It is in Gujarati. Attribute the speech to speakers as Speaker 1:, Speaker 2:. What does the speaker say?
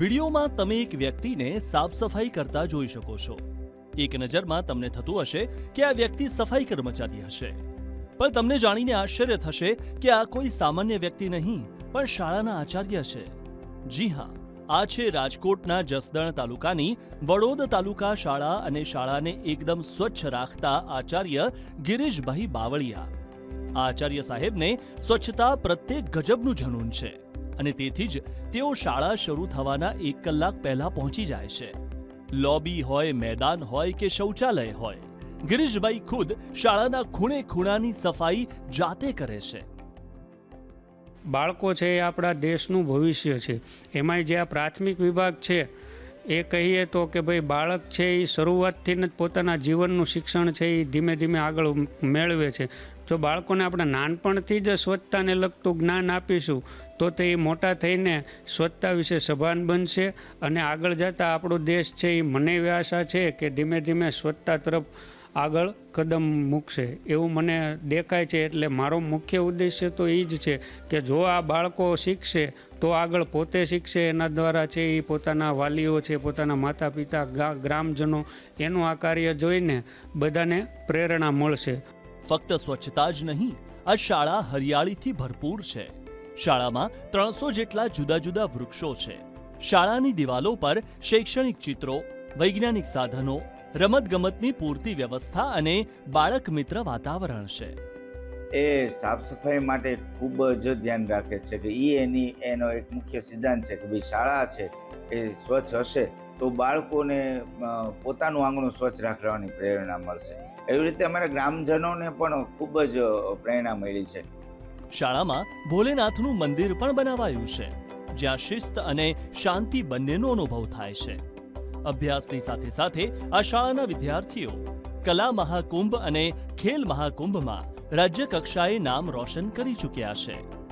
Speaker 1: વિડીયોમાં તમે એક વ્યક્તિને સાફ સફાઈ કરતા જોઈ શકો છો. એક નજરમાં તમને થતું હશે કે આ વ્યક્તિ સફાઈ કર્મચારી હશે. પણ તમને જાણીને આશ્ચર્ય થશે કે આ કોઈ સામાન્ય વ્યક્તિ નહીં, પણ શાળાના આચાર્ય છે. જી હા, આ છે રાજકોટના જસદણ તાલુકાની વડોદ તાલુકા શાળા અને શાળાને એકદમ સ્વચ્છ રાખતા આચાર્ય ગિરીશભાઈ બાવળિયા. આ આચાર્ય સાહેબને સ્વચ્છતા પ્રત્યે ગજબનું જનૂન છે. અને તેથી જ તેઓ શાળા શરૂ થવાના એક કલાક પહેલા પહોંચી જાય છે. લોબી હોય, મેદાન હોય કે શૌચાલય હોય, ગિરીશભાઈ ખુદ શાળાના ખૂણે ખૂણાની સફાઈ જાતે કરે છે.
Speaker 2: બાળકો છે એ આપણા દેશનું ભવિષ્ય છે. એમાંય જે આ પ્રાથમિક વિભાગ છે એ કહીએ તો કે ભાઈ બાળક છે એ શરૂઆતથી જ પોતાના જીવનનું શિક્ષણ છે એ ધીમે ધીમે આગળ મેળવે છે. જો બાળકોને આપણે નાનપણથી જ સ્વચ્છતાને લગતું જ્ઞાન આપીશું, તો તે મોટા થઈને સ્વચ્છતા વિશે સભાન બનશે અને આગળ જતાં આપણો દેશ છે એ મને આશા છે કે ધીમે ધીમે સ્વચ્છતા તરફ આગળ કદમ મૂકશે. એવું મને દેખાય છે એટલે મારો મુખ્ય ઉદ્દેશ્ય તો એ જ છે કે જો આ બાળકો શીખશે, તો આગળ પોતે શીખશે. એના દ્વારા છે એ પોતાના વાલીઓ છે, પોતાના માતા પિતા ગ્રામજનો, એનું આ કાર્ય જોઈને બધાને પ્રેરણા મળશે.
Speaker 1: ફક્ત સ્વચ્છતા જ નહીં, આ શાળા હરિયાળીથી ભરપૂર છે. શાળામાં ત્રણસો જેટલા જુદા જુદા વૃક્ષો છે. શાળાની દિવાલો પર શૈક્ષણિક ચિત્રો, વૈજ્ઞાનિક સાધનો રમતગમતની પૂરતી વ્યવસ્થા અને બાળક મિત્ર વાતાવરણ છે.
Speaker 3: એ સાફ સફાઈ માટે ખૂબ જ ધ્યાન રાખે છે કે એ એની એનો એક મુખ્ય સિદ્ધાંત છે કે ભાઈ શાળા છે એ સ્વચ્છ હશે તો બાળકોને પોતાનું આંગણું સ્વચ્છ રાખવાની પ્રેરણા મળશે. એવી રીતે અમારા ગ્રામજનોને પણ ખૂબ જ પ્રેરણા મળી છે.
Speaker 1: શાળામાં ભોલેનાથનું મંદિર પણ બનાવાયું છે જ્યાં શિસ્ત અને શાંતિ બંનેનો અનુભવ થાય છે. અભ્યાસની સાથે સાથે આ શાળાના વિદ્યાર્થીઓ, કલા મહાકુંભ અને ખેલ મહાકુંભમાં રાજ્ય કક્ષાએ નામ રોશન કરી ચૂક્યા છે.